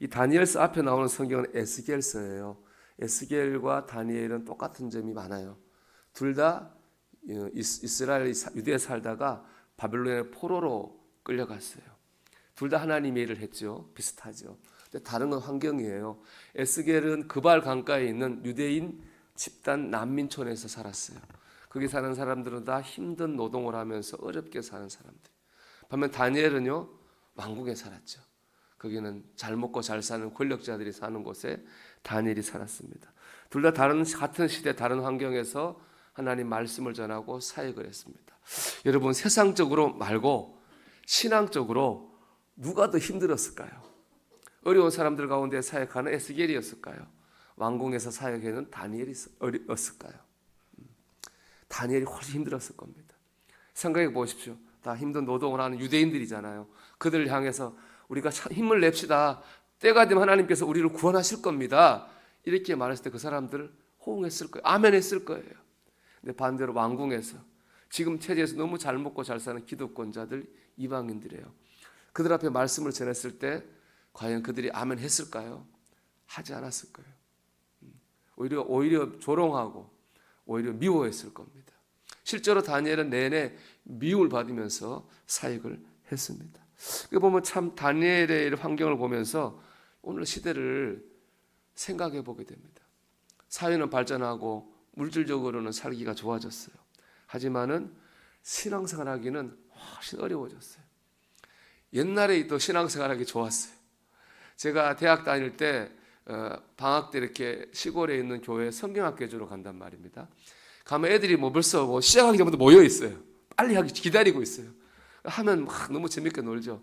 이 다니엘서 앞에 나오는 성경은 에스겔서예요. 에스겔과 다니엘은 똑같은 점이 많아요. 둘 다 이스라엘 유대에 살다가 바벨론의 포로로 끌려갔어요. 둘 다 하나님의 일을 했죠. 비슷하죠. 근데 다른 건 환경이에요. 에스겔은 그발 강가에 있는 유대인 집단 난민촌에서 살았어요. 거기 사는 사람들은 다 힘든 노동을 하면서 어렵게 사는 사람들. 반면 다니엘은요 왕궁에 살았죠. 거기는 잘 먹고 잘 사는 권력자들이 사는 곳에 다니엘이 살았습니다. 둘 다 다른 같은 시대 다른 환경에서 하나님 말씀을 전하고 사역을 했습니다. 여러분 세상적으로 말고 신앙적으로 누가 더 힘들었을까요? 어려운 사람들 가운데 사역하는 에스겔이었을까요? 왕궁에서 사역하는 다니엘이었을까요? 음, 다니엘이 훨씬 힘들었을 겁니다. 생각해 보십시오. 다 힘든 노동을 하는 유대인들이잖아요. 그들을 향해서 우리가 힘을 냅시다. 때가 되면 하나님께서 우리를 구원하실 겁니다. 이렇게 말했을 때 그 사람들 호응했을 거예요. 아멘 했을 거예요. 근데 반대로 왕궁에서 지금 체제에서 너무 잘 먹고 잘 사는 기득권자들 이방인들이에요. 그들 앞에 말씀을 전했을 때 과연 그들이 아멘 했을까요? 하지 않았을 거예요. 음, 오히려 오히려 조롱하고 오히려 미워했을 겁니다. 실제로 다니엘은 내내 미움을 받으면서 사역을 했습니다. 그 보면 참 다니엘의 환경을 보면서 오늘 시대를 생각해 보게 됩니다. 사회는 발전하고 물질적으로는 살기가 좋아졌어요. 하지만은 신앙생활하기는 훨씬 어려워졌어요. 옛날에 또 신앙생활하기 좋았어요. 제가 대학 다닐 때 어, 방학 때 이렇게 시골에 있는 교회 성경학교 주러 간단 말입니다. 가면 애들이 뭐 벌써 뭐 시작하기 전부터 모여 있어요. 빨리 하기 기다리고 있어요. 하면 막 너무 재밌게 놀죠.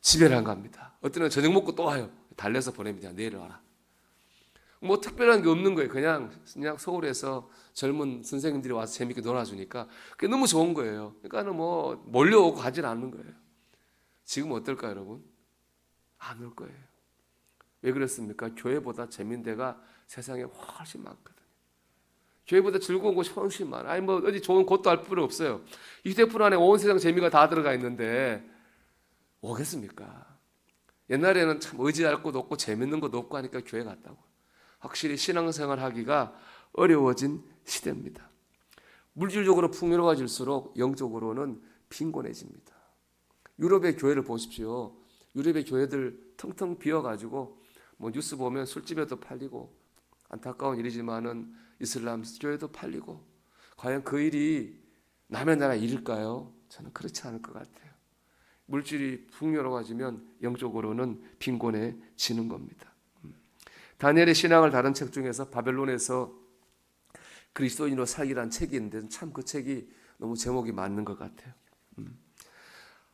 집에를 안 갑니다. 어떤 은 저녁 먹고 또 와요. 달래서 보냅니다. 내일 와라. 뭐 특별한 게 없는 거예요. 그냥 그냥 서울에서 젊은 선생님들이 와서 재밌게 놀아주니까 그게 너무 좋은 거예요. 그러니까는 뭐 몰려오고 가지는 않는 거예요. 지금 어떨까 여러분? 안 올 거예요. 왜 그렇습니까? 교회보다 재밌는 데가 세상에 훨씬 많거든요. 교회보다 즐거운 곳이 훨씬 많아. 아니 뭐 어디 좋은 곳도 할 필요 없어요. 휴대폰 안에 온 세상 재미가 다 들어가 있는데 오겠습니까? 옛날에는 참 의지할 곳 없고 재밌는 곳 없고 하니까 교회 갔다고. 확실히 신앙생활 하기가 어려워진 시대입니다. 물질적으로 풍요로워질수록 영적으로는 빈곤해집니다. 유럽의 교회를 보십시오. 유럽의 교회들 텅텅 비어가지고 뭐 뉴스 보면 술집에도 팔리고 안타까운 일이지만은 이슬람 교회도 팔리고 과연 그 일이 남의 나라 일일까요? 저는 그렇지 않을 것 같아요. 물질이 풍요로워지면 영적으로는 빈곤해지는 겁니다. 다니엘의 신앙을 다른 책 중에서 바벨론에서 그리스도인으로 살기란 있는데 참 그 책이 너무 제목이 맞는 것 같아요. 음.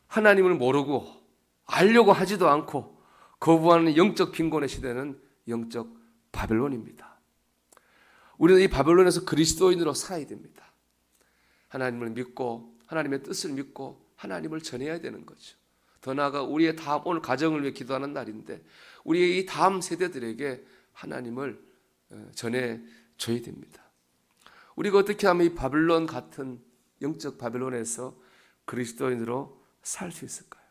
하나님을 모르고 알려고 하지도 않고 거부하는 영적 빈곤의 시대는 영적 바벨론입니다. 우리는 이 바벨론에서 그리스도인으로 살아야 됩니다. 하나님을 믿고 하나님의 뜻을 믿고 하나님을 전해야 되는 거죠. 더 나아가 우리의 다음 오늘 가정을 위해 기도하는 날인데 우리의 이 다음 세대들에게 하나님을 어, 전해 줘야 됩니다. 우리가 어떻게 하면 이 바벨론 같은 영적 바벨론에서 그리스도인으로 살 수 있을까요?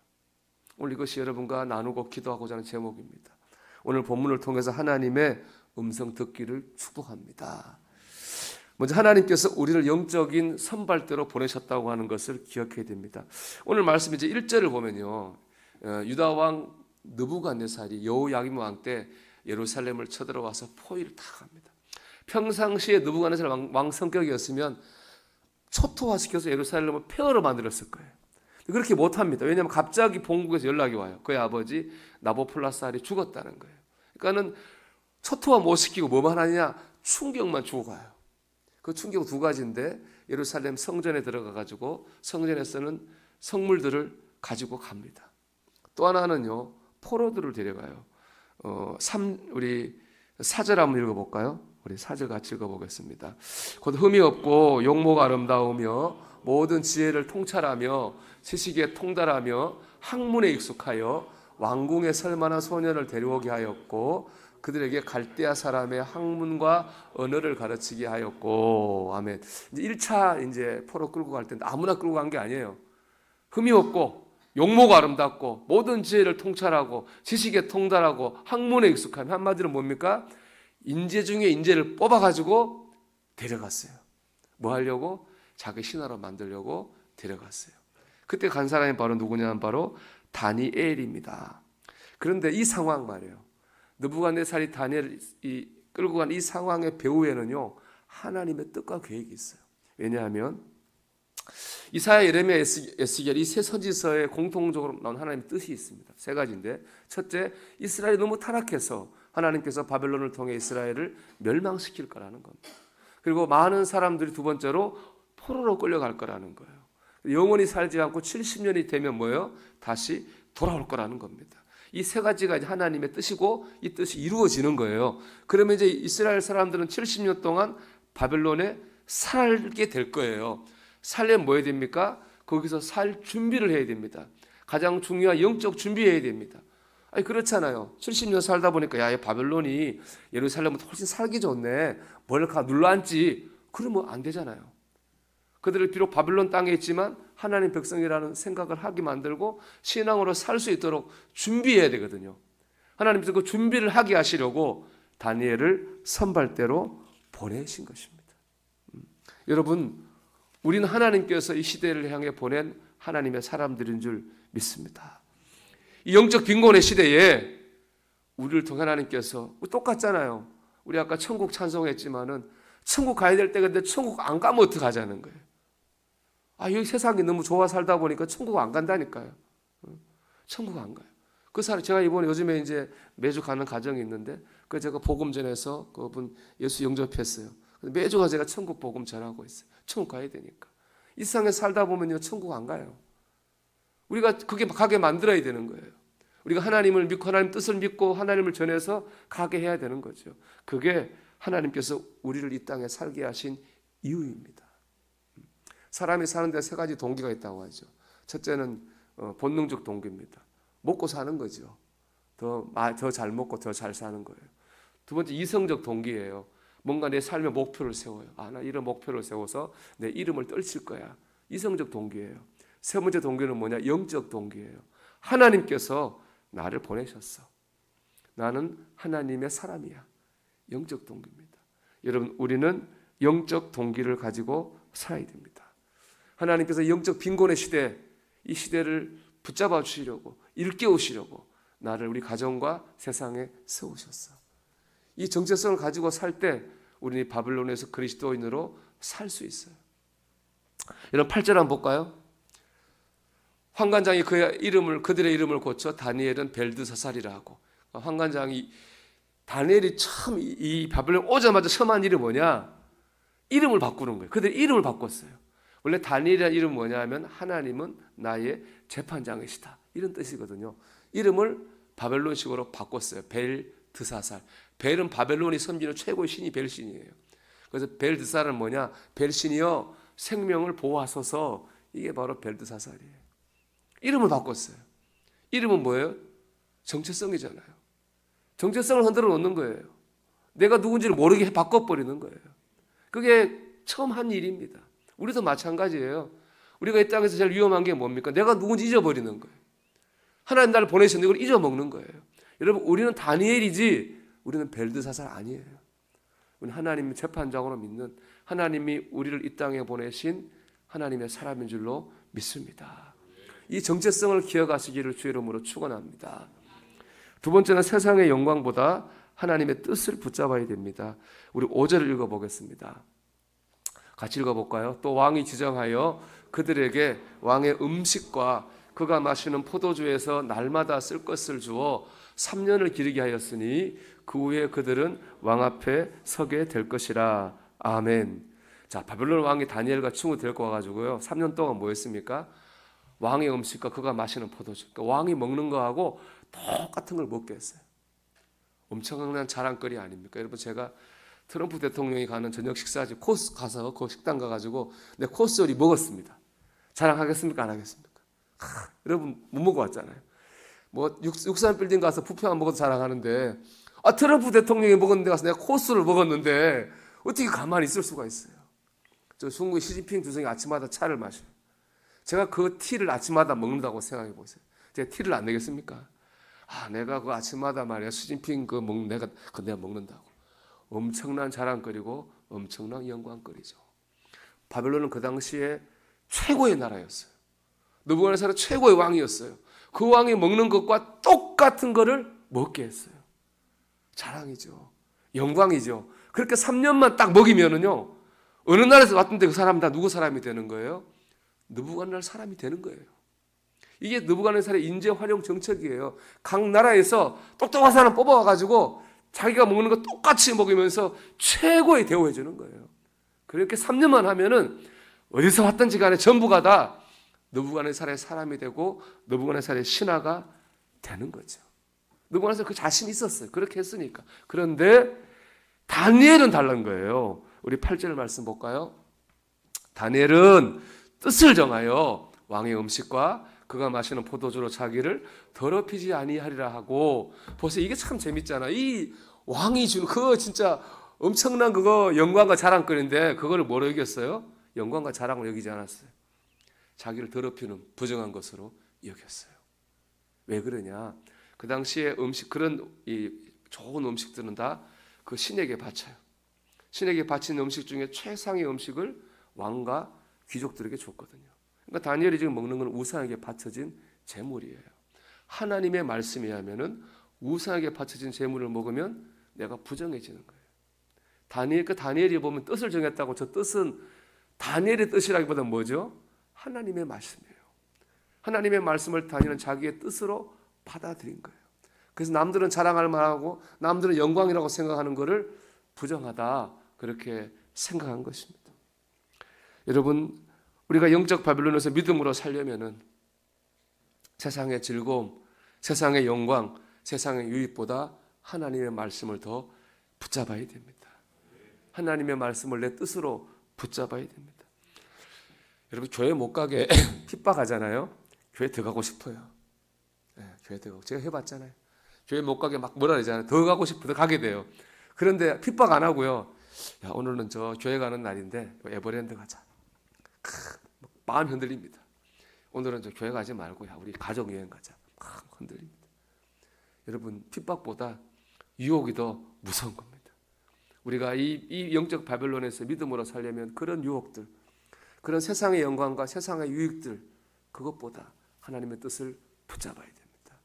오늘 이것이 여러분과 나누고 기도하고자 하는 제목입니다. 오늘 본문을 통해서 하나님의 음성 듣기를 축복합니다. 먼저 하나님께서 우리를 영적인 선발대로 보내셨다고 하는 것을 기억해야 됩니다. 오늘 말씀 이제 1절을 보면요. 어, 유다 왕 느부갓네살이 여호야김 왕 때 예루살렘을 쳐들어와서 포위를 다 합니다. 평상시에 느부갓네살 왕, 왕 성격이었으면 초토화시켜서 예루살렘을 폐허로 만들었을 거예요. 그렇게 못합니다. 왜냐하면 갑자기 본국에서 연락이 와요. 그의 아버지 나보플라살이 죽었다는 거예요. 그러니까는 초토화 못 시키고 뭐만 하냐 충격만 주고 가요. 그 충격 두 가지인데 예루살렘 성전에 들어가 가지고 성전에서는 성물들을 가지고 갑니다. 또 하나는요 포로들을 데려가요. 어, 3, 우리 사절 한번 읽어 볼까요? 우리 사절 같이 읽어 보겠습니다. 곧 흠이 없고 용모가 아름다우며 모든 지혜를 통찰하며 지식에 통달하며 학문에 익숙하여 왕궁에 설 만한 소년을 데려오게 하였고 그들에게 갈대아 사람의 학문과 언어를 가르치게 하였고 아멘. 이제 1차 이제 포로 끌고 갈 때는 아무나 끌고 간 게 아니에요. 흠이 없고 용모가 아름답고 모든 지혜를 통찰하고 지식에 통달하고 학문에 익숙한 한마디로 뭡니까? 인재 중에 인재를 뽑아 가지고 데려갔어요. 뭐 하려고? 자기 신하로 만들려고 데려갔어요. 그때 간 사람이 바로 누구냐면 바로 다니엘입니다. 그런데 이 상황 말이에요. 느부갓네살이 다니엘을 이 끌고 간 이 상황의 배후에는요 하나님의 뜻과 계획이 있어요. 왜냐하면 이사야, 예레미야, 에스겔 이세 선지서에 공통적으로 나온 하나님의 뜻이 있습니다. 세 가지인데 첫째 이스라엘이 너무 타락해서 하나님께서 바벨론을 통해 이스라엘을 멸망시킬 거라는 겁니다. 그리고 많은 사람들이 두 번째로 포로로 끌려갈 거라는 거예요. 영원히 살지 않고 70년이 되면 뭐예요? 다시 돌아올 거라는 겁니다. 이 세 가지가 하나님의 뜻이고 이 뜻이 이루어지는 거예요. 그러면 이제 이스라엘 사람들은 70년 동안 바벨론에 살게 될 거예요. 살려면 뭐 해야 됩니까? 거기서 살 준비를 해야 됩니다. 가장 중요한 영적 준비해야 됩니다. 아니 그렇잖아요. 70년 살다 보니까 야, 이 바벨론이 예루살렘은 훨씬 살기 좋네. 뭘 가 눌러 앉지. 그러면 안 되잖아요. 그들을 비록 바벨론 땅에 있지만 하나님 백성이라는 생각을 하게 만들고 신앙으로 살 수 있도록 준비해야 되거든요. 하나님께서 그 준비를 하게 하시려고 다니엘을 선발대로 보내신 것입니다. 음. 여러분, 우리는 하나님께서 이 시대를 향해 보낸 하나님의 사람들인 줄 믿습니다. 이 영적 빈곤의 시대에 우리를 통해 하나님께서 똑같잖아요. 우리 아까 천국 찬송했지만은 천국 가야 될 때 근데 천국 안 가면 어떡하자는 거예요. 아, 여기 세상이 너무 좋아 살다 보니까 천국 안 간다니까요. 천국 안 가요. 그 사람 제가 이번에 요즘에 이제 매주 가는 가정이 있는데 그 제가 복음 전해서 그분 예수 영접했어요. 매주가 제가 천국 복음 전하고 있어요. 천국 가야 되니까. 이 세상에 살다 보면요 천국 안 가요. 우리가 그게 가게 만들어야 되는 거예요. 우리가 하나님을 믿고 하나님 뜻을 믿고 하나님을 전해서 가게 해야 되는 거죠. 그게 하나님께서 우리를 이 땅에 살게 하신 이유입니다. 사람이 사는데 세 가지 동기가 있다고 하죠. 첫째는 어, 본능적 동기입니다. 먹고 사는 거죠. 더잘 먹고 더 잘 사는 거예요. 두 번째 이성적 동기예요. 뭔가 내 삶의 목표를 세워요. 아, 나 이런 목표를 세워서 내 이름을 떨칠 거야. 이성적 동기예요. 세 번째 동기는 뭐냐? 영적 동기예요. 하나님께서 나를 보내셨어. 나는 하나님의 사람이야. 영적 동기입니다. 여러분, 우리는 영적 동기를 가지고 살아야 됩니다. 하나님께서 영적 빈곤의 시대, 이 시대를 붙잡아 주시려고, 일깨우시려고 나를 우리 가정과 세상에 세우셨어. 이 정체성을 가지고 살 때 우리는 바벨론에서 그리스도인으로 살 수 있어요. 여러분 8절 한번 볼까요? 황관장이 그의 이름을 그들의 이름을 고쳐 다니엘은 벨드사살이라 하고 황관장이 다니엘이 처음 이 바벨론 오자마자 처음 한 일이 뭐냐? 이름을 바꾸는 거예요. 그들 이름을 바꿨어요. 원래 다니엘이라는 이름은 뭐냐면 하나님은 나의 재판장이시다. 이런 뜻이거든요. 이름을 바벨론식으로 바꿨어요. 벨 드사살. 벨은 바벨론이 섬기는 최고의 신이 벨신이에요. 그래서 벨 드사는 뭐냐? 벨신이여 생명을 보호하소서 이게 바로 벨 드사살이에요. 이름을 바꿨어요. 이름은 뭐예요? 정체성이잖아요. 정체성을 흔들어 놓는 거예요. 내가 누군지를 모르게 바꿔버리는 거예요. 그게 처음 한 일입니다. 우리도 마찬가지예요. 우리가 이 땅에서 제일 위험한 게 뭡니까? 내가 누군지 잊어버리는 거예요. 하나님 나를 보내셨는데 이걸 잊어먹는 거예요. 여러분, 우리는 다니엘이지 우리는 벨드사살 아니에요. 우리는 하나님의 재판장으로 믿는 하나님이 우리를 이 땅에 보내신 하나님의 사람인 줄로 믿습니다. 이 정체성을 기억하시기를 주의 이름으로 축원합니다. 두 번째는 세상의 영광보다 하나님의 뜻을 붙잡아야 됩니다. 우리 5절을 읽어 보겠습니다. 같이 읽어 볼까요? 또 왕이 지정하여 그들에게 왕의 음식과 그가 마시는 포도주에서 날마다 쓸 것을 주어 3년을 기르게 하였으니 그 후에 그들은 왕 앞에 서게 될 것이라. 아멘. 자, 바벨론 왕이 다니엘과 친구 데리고 와가지고요. 3년 동안 뭐 했습니까? 왕의 음식과 그가 마시는 포도주. 그러니까 왕이 먹는 거하고 똑같은 걸 먹게 했어요. 엄청난 자랑거리 아닙니까? 여러분, 제가 트럼프 대통령이 가는 저녁 식사집 코스 가서 그 식당 가가지고 내 코스 요리 먹었습니다. 자랑하겠습니까? 안 하겠습니까? 하, 여러분, 못 먹어봤잖아요. 뭐, 육, 산 빌딩 가서 부페만 먹어도 자랑하는데, 아, 트럼프 대통령이 먹었는데 가서 내가 코스를 먹었는데, 어떻게 가만히 있을 수가 있어요? 저 중국 시진핑 주석이 아침마다 차를 마셔요. 제가 그 티를 아침마다 먹는다고 생각해 보세요. 제가 티를 안 내겠습니까? 아, 내가 그 아침마다 말이야 수진핑 그 먹, 내가 그 내가 먹는다고 엄청난 자랑거리고 엄청난 영광거리죠. 바벨론은 그 당시에 최고의 나라였어요. 느부갓네살은 최고의 왕이었어요. 그 왕이 먹는 것과 똑같은 거를 먹게 했어요. 자랑이죠. 영광이죠. 그렇게 3년만 딱 먹이면은요. 어느 나라에서 왔던데 그 사람 다 누구 사람이 되는 거예요? 느부갓네살 사람이 되는 거예요. 이게 느부갓네살의 인재 활용 정책이에요. 각 나라에서 똑똑한 사람 뽑아와 가지고 자기가 먹는 거 똑같이 먹으면서 최고의 대우해 주는 거예요. 그렇게 3년만 하면은 어디서 왔든지 간에 전부가 다 느부갓네살의 사람이 되고 느부갓네살의 신하가 되는 거죠. 느부갓네살 그 자신 있었어요. 그렇게 했으니까. 그런데 다니엘은 다른 거예요. 우리 8절 말씀 볼까요? 다니엘은 뜻을 정하여 왕의 음식과 그가 마시는 포도주로 자기를 더럽히지 아니하리라 하고 보세요. 이게 참 재밌잖아. 이 왕이 주는 그 진짜 엄청난 그거 영광과 자랑거리인데 그거를 뭐로 여겼어요? 영광과 자랑을 여기지 않았어요. 자기를 더럽히는 부정한 것으로 여겼어요. 왜 그러냐? 그 당시에 음식 그런 이 좋은 음식들은 다 그 신에게 바쳐요. 신에게 바친 음식 중에 최상의 음식을 왕과 귀족들에게 줬거든요. 그러니까 다니엘이 지금 먹는 건 우상에게 바쳐진 제물이에요. 하나님의 말씀에 하면은 우상에게 바쳐진 제물을 먹으면 내가 부정해지는 거예요. 다니엘 그 다니엘이 보면 뜻을 정했다고 저 뜻은 다니엘의 뜻이라기보다 뭐죠? 하나님의 말씀이에요. 하나님의 말씀을 다니는 자기의 뜻으로 받아들인 거예요. 그래서 남들은 자랑할 만하고 남들은 영광이라고 생각하는 것을 부정하다 그렇게 생각한 것입니다. 여러분 우리가 영적 바빌론에서 믿음으로 살려면은 세상의 즐거움, 세상의 영광, 세상의 유익보다 하나님의 말씀을 더 붙잡아야 됩니다. 하나님의 말씀을 내 뜻으로 붙잡아야 됩니다. 여러분 교회 못 가게 핍박하잖아요. 교회 들어가고 싶어요. 네, 교회 들어가고 제가 해봤잖아요. 교회 못 가게 막 뭐라 그러잖아요. 더 가고 싶어서 가게 돼요. 그런데 핍박 안 하고요. 야 오늘은 저 교회 가는 날인데 에버랜드 가자. 크, 마음 흔들립니다. 오늘은 저 교회 가지 말고 야 우리 가족 여행 가자. 막 흔들립니다. 여러분 핍박보다 유혹이 더 무서운 겁니다. 우리가 이, 이 영적 바벨론에서 믿음으로 살려면 그런 유혹들, 그런 세상의 영광과 세상의 유익들 그것보다 하나님의 뜻을 붙잡아야 됩니다.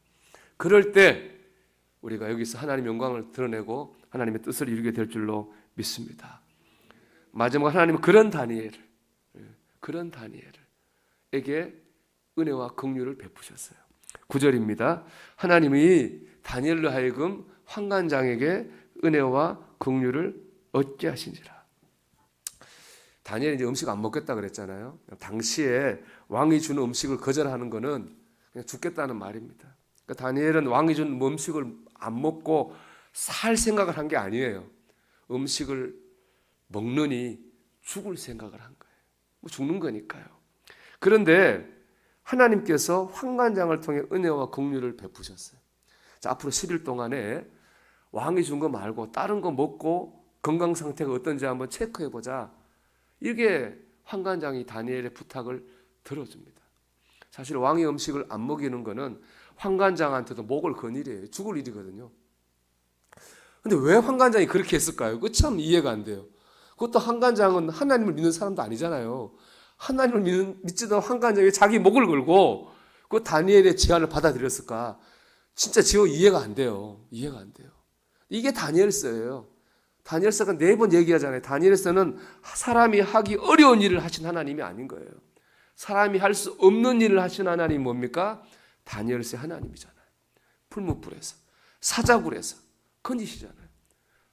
그럴 때 우리가 여기서 하나님 영광을 드러내고 하나님의 뜻을 이루게 될 줄로 믿습니다. 마지막 하나님은 그런 다니엘을 그런 다니엘에게 은혜와 긍휼을 베푸셨어요. 9절입니다. 하나님이 다니엘로 하여금 환관장에게 은혜와 긍휼을 얻게 하신지라. 다니엘이 이제 음식 안 먹겠다 그랬잖아요. 당시에 왕이 주는 음식을 거절하는 것은 그냥 죽겠다는 말입니다. 그러니까 다니엘은 왕이 준 음식을 안 먹고 살 생각을 한 게 아니에요. 음식을 먹느니 죽을 생각을 한 거예요. 뭐 죽는 거니까요. 그런데 하나님께서 환관장을 통해 은혜와 긍휼을 베푸셨어요. 자, 앞으로 10일 동안에 왕이 준 거 말고 다른 거 먹고 건강 상태가 어떤지 한번 체크해 보자. 이게 환관장이 다니엘의 부탁을 들어줍니다. 사실 왕의 음식을 안 먹이는 거는 환관장한테도 목을 건 일이에요. 죽을 일이거든요. 근데 왜 환관장이 그렇게 했을까요? 그 참 이해가 안 돼요. 그것도 환관장은 하나님을 믿는 사람도 아니잖아요. 하나님을 믿는, 믿지도 환관장이 자기 목을 걸고 그 다니엘의 제안을 받아들였을까? 진짜 지금 이해가 안 돼요. 이해가 안 돼요. 이게 다니엘서예요. 다니엘서가 네 번 얘기하잖아요. 다니엘서는 사람이 하기 어려운 일을 하신 하나님이 아닌 거예요. 사람이 할 수 없는 일을 하신 하나님이 뭡니까? 다니엘서의 하나님이잖아요. 풀무불에서 사자굴에서 건지시잖아요.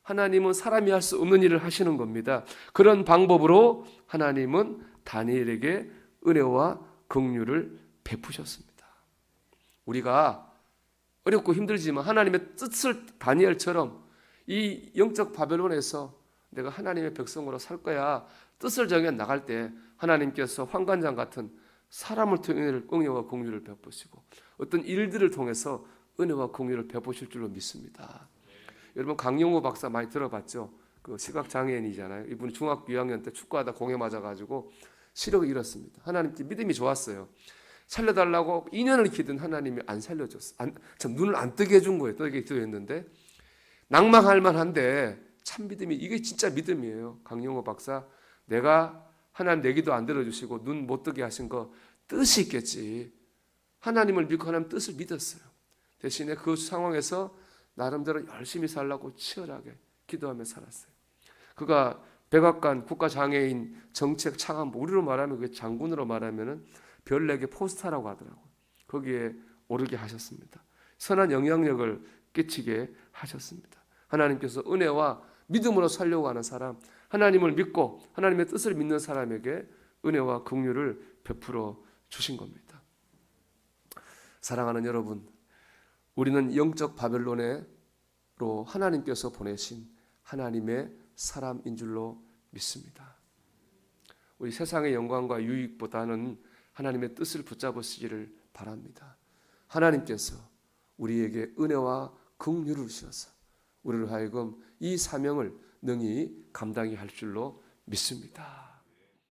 하나님은 사람이 할 수 없는 일을 하시는 겁니다. 그런 방법으로 하나님은 다니엘에게 은혜와 긍휼을 베푸셨습니다. 우리가 어렵고 힘들지만 하나님의 뜻을 다니엘처럼 이 영적 바벨론에서 내가 하나님의 백성으로 살 거야 뜻을 정해 나갈 때 하나님께서 환관장 같은 사람을 통해 은혜와 공유를 베푸시고 어떤 일들을 통해서 은혜와 공유를 베푸실 줄로 믿습니다. 여러분 강용호 박사 많이 들어봤죠? 그 시각 장애인이잖아요. 이분 중학교 2학년 때 축구하다 공에 맞아가지고 시력을 잃었습니다. 하나님께 믿음이 좋았어요. 살려달라고 2년을 기든 하나님이 안 살려줬어. 안, 참 눈을 안 뜨게 해준 거예요. 뜨게 기도했는데 낭망할 만한데 참 믿음이 이게 진짜 믿음이에요. 강영호 박사 내가 하나님 내 기도 안 들어주시고 눈 못 뜨게 하신 거 뜻이 있겠지. 하나님을 믿고 하나님 뜻을 믿었어요. 대신에 그 상황에서 나름대로 열심히 살라고 치열하게 기도하며 살았어요. 그가 백악관 국가장애인 정책 창안부 우리로 말하면 그 장군으로 말하면은 별네개 포스타라고 하더라고. 거기에 오르게 하셨습니다. 선한 영향력을 끼치게 하셨습니다. 하나님께서 은혜와 믿음으로 살려고 하는 사람, 하나님을 믿고 하나님의 뜻을 믿는 사람에게 은혜와 긍휼을 베풀어 주신 겁니다. 사랑하는 여러분, 우리는 영적 바벨론으로 하나님께서 보내신 하나님의 사람인 줄로 믿습니다. 우리 세상의 영광과 유익보다는 하나님의 뜻을 붙잡으시기를 바랍니다. 하나님께서 우리에게 은혜와 긍휼을 주셔서 우리를 하여금 이 사명을 능히 감당히 할 줄로 믿습니다.